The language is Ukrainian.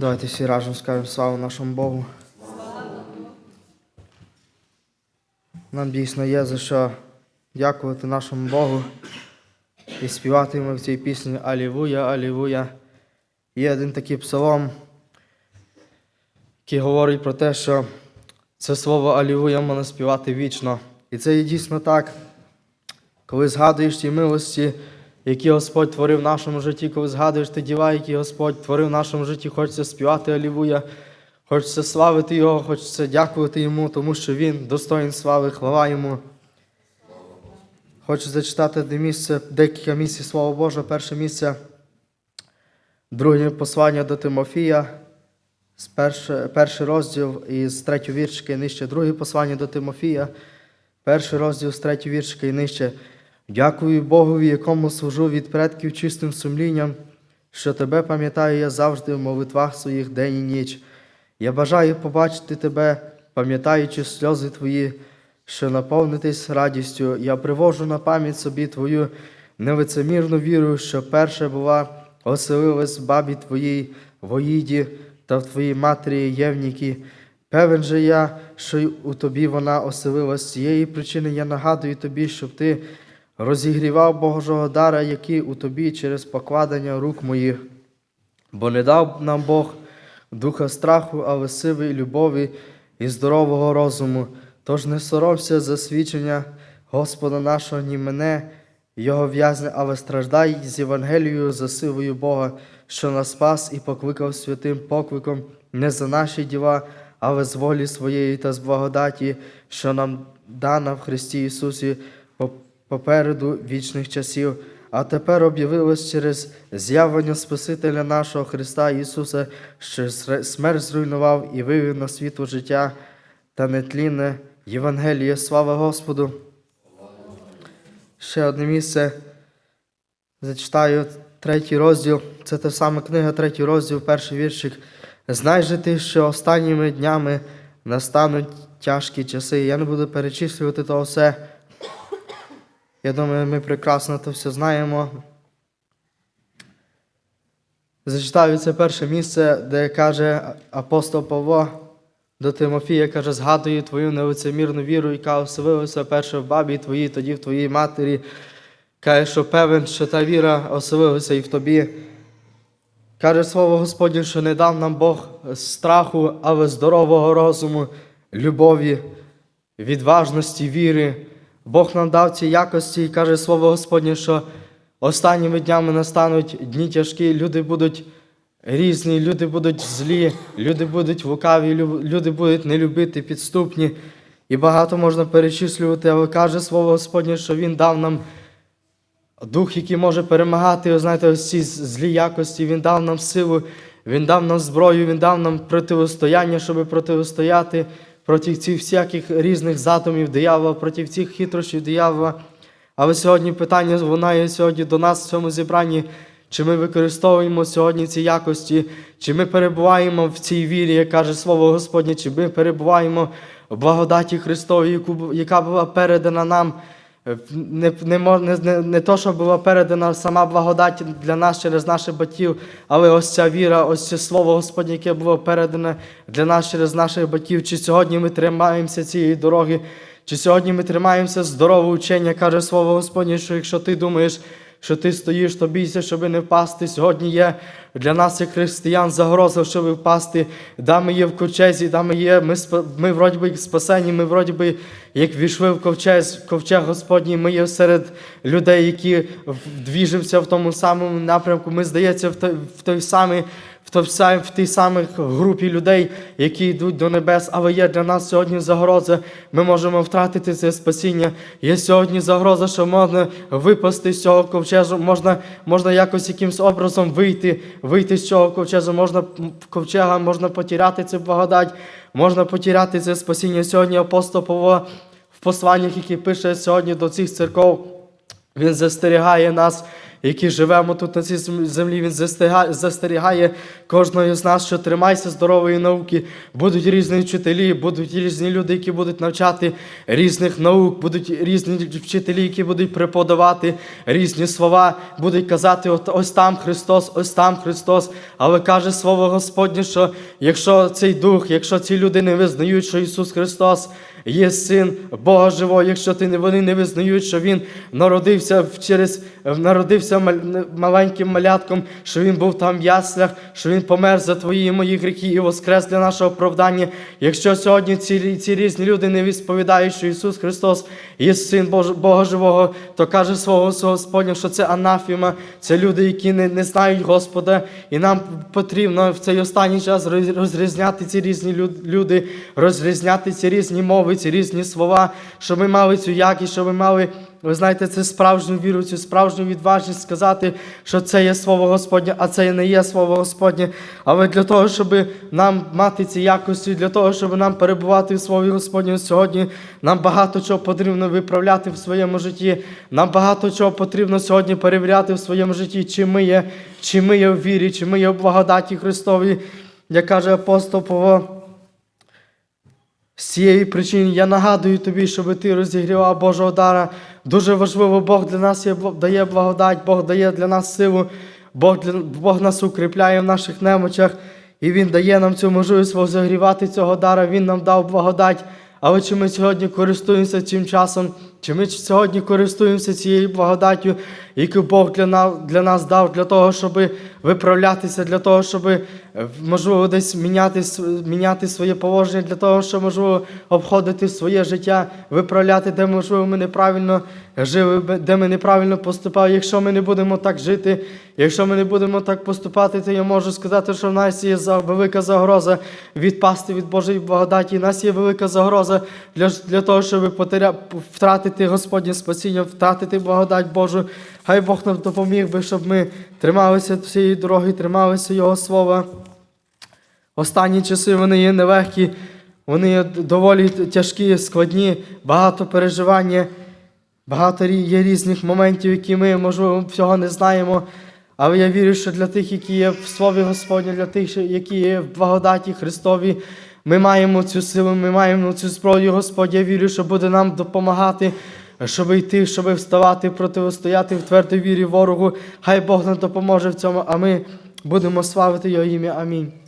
Давайте всі разом скажемо славу нашому Богу. Нам дійсно є за що дякувати нашому Богу і співати ми в цій пісні Алілуя, Алілуя. Є один такий псалом, який говорить про те, що це слово Алілуя можна співати вічно. І це є дійсно так. Коли згадуєш ті милості, які Господь творив в нашому житті, коли згадуєш ті діла, які Господь творив в нашому житті, хочеться співати Алілуя, хочеться славити Його, хочеться дякувати Йому, тому що Він достоїн слави, хвала Йому. Хочу зачитати де місце, декілька місць Слова Божого. Перше місце, друге послання до Тимофія, перше, перший розділ із третього віршика і нижче, друге послання до Тимофія, перший розділ з третього віршика і нижче. Дякую Богові, якому служу від предків чистим сумлінням, що тебе пам'ятаю я завжди в молитвах своїх день і ніч. Я бажаю побачити тебе, пам'ятаючи сльози твої, що наповнитись радістю. Я привожу на пам'ять собі твою невицемірну віру, що перша була оселилась в бабі твоїй воїді та в твоїй матері Євніки. Певен же я, що й у тобі вона оселилась. З цієї причини я нагадую тобі, щоб ти розігрівав Божого дара, який у тобі через покладення рук моїх. Бо не дав нам Бог духа страху, але сили, любові і здорового розуму. Тож не соромся за свідчення Господа нашого, ні мене, Його в'язня, але страждай з Євангелією за силою Бога, що нас спас і покликав святим покликом не за наші діла, але з волі своєї та з благодаті, що нам дана в Христі Ісусі попереду вічних часів, а тепер об'явилось через з'явлення Спасителя нашого Христа Ісуса, що смерть зруйнував і вивів на світло життя та нетлінне Євангеліє. Слава Господу! Ще одне місце. Зачитаю третій розділ. Це та сама книга, третій розділ, перший віршик. Знай же ти, що останніми днями настануть тяжкі часи. Я не буду перечислювати то все. Я думаю, ми прекрасно то все знаємо. Зачитаю це перше місце, де каже апостол Павло до Тимофія, каже, згадую твою невицемірну віру, яка оселилася перше в бабі твоїй, тоді в твоїй матері. Каже, що певен, що та віра оселилася і в тобі. Каже слово Господнє, що не дав нам Бог страху, але здорового розуму, любові, відважності, віри. Бог нам дав ці якості і каже слово Господнє, що останніми днями настануть дні тяжкі, люди будуть різні, люди будуть злі, люди будуть лукаві, люди будуть нелюбити, підступні. І багато можна перечислювати, але каже слово Господнє, що Він дав нам Дух, який може перемагати, ви знаєте, ось ці злі якості, Він дав нам силу, Він дав нам зброю, Він дав нам противостояння, щоб протистояти проти цих всяких різних задумів диявола, проти цих хитрощів диявола. Але сьогодні питання вона є сьогодні до нас в цьому зібранні, чи ми використовуємо сьогодні ці якості, чи ми перебуваємо в цій вірі, як каже Слово Господнє, чи ми перебуваємо в благодаті Христовій, яка була передана нам. Не, не, не, не, не то, що була передана сама благодать для нас через наших батьків, але ось ця віра, ось це слово Господнє, яке було передане для нас через наших батьків. Чи сьогодні ми тримаємося цієї дороги, чи сьогодні ми тримаємося здорового учення, каже слово Господнє, що якщо ти думаєш, що ти стоїш, то бійся, щоб не впасти. Сьогодні є для нас, як християн, загроза, щоб впасти. Да, ми є в ковчезі, да, ми є, ми, ми вроді би спасені, ми вроді би, як війшли в ковчез, ковчег Господній, ми є серед людей, які двіжимося в тому самому напрямку. Ми, здається, в той, в той самий. В тій самих групі людей, які йдуть до небес, але є для нас сьогодні загроза. Ми можемо втратити це спасіння. Є сьогодні загроза, що можна випасти з цього ковчежу, можна, можна якось якимось образом вийти, вийти з цього ковчежу, можна ковчега, можна потеряти цю благодать, можна потеряти це спасіння. Сьогодні апостол Павло в посланнях, які пише сьогодні до цих церков. Він застерігає нас, які живемо тут на цій землі. Він застерігає кожного з нас, що тримайся здорової науки. Будуть різні вчителі, будуть різні люди, які будуть навчати різних наук, будуть різні вчителі, які будуть преподавати різні слова, будуть казати, ось там Христос, ось там Христос. Але каже Слово Господнє, що якщо цей дух, якщо ці люди не визнають, що Ісус Христос є син Бога живого, якщо ти вони не визнають, що Він народився через народився маленьким малятком, що Він був там в яслях, що Він помер за твої і мої гріхи і воскрес для нашого оправдання. Якщо сьогодні ці, ці різні люди не відповідають, що Ісус Христос є син Бож- Бога живого, то каже свого Господня, що це анафіма, це люди, які не, не знають Господа, і нам потрібно в цей останній час розрізняти ці різні люди, розрізняти ці різні мови, ці різні слова, щоб ми мали цю якість, щоб ми мали. Ви знаєте, це справжню віру, цю справжню відважність сказати, що це є слово Господнє, а це не є слово Господнє. Але для того, щоб нам мати ці якості, для того, щоб нам перебувати в Слові Господньому сьогодні, нам багато чого потрібно виправляти в своєму житті. Нам багато чого потрібно сьогодні перевіряти в своєму житті, чи ми є, чи ми є в вірі, чи ми є в благодаті Христовій, як каже апостол Павло. З цієї причини я нагадую тобі, щоб ти розігрівав Божого дара. Дуже важливо, Бог для нас дає благодать, Бог дає для нас силу, Бог, для, Бог нас укріпляє в наших немочах, і Він дає нам цю можливість розігрівати цього дара, Він нам дав благодать. Але чи ми сьогодні користуємося цим часом, чи ми сьогодні користуємося цією благодаттю, яку Бог для нас, для нас дав, для того, щоб виправлятися, для того, щоб е, можливо десь міняти, міняти своє положення, для того, щоб можливо обходити своє життя, виправляти, де можливо ми неправильно жили, де ми неправильно поступали. Якщо ми не будемо так жити, якщо ми не будемо так поступати, то я можу сказати, що в нас є велика загроза відпасти від Божої благодаті. У нас є велика загроза для, для того, щоб потеря... втратити Господнє спасіння, втратити благодать Божу. Хай Бог нам допоміг би, щоб ми трималися цієї дороги, трималися Його слова. Останні часи вони є нелегкі, вони є доволі тяжкі, складні, багато переживання, багато є різних моментів, які ми, можливо, всього не знаємо. Але я вірю, що для тих, які є в Слові Господні, для тих, які є в благодаті Христові, ми маємо цю силу, ми маємо цю зброю, Господь. Я вірю, що буде нам допомагати, щоб йти, щоб вставати, протистояти в твердій вірі ворогу. Хай Бог нам допоможе в цьому, а ми будемо славити Його ім'я. Амінь.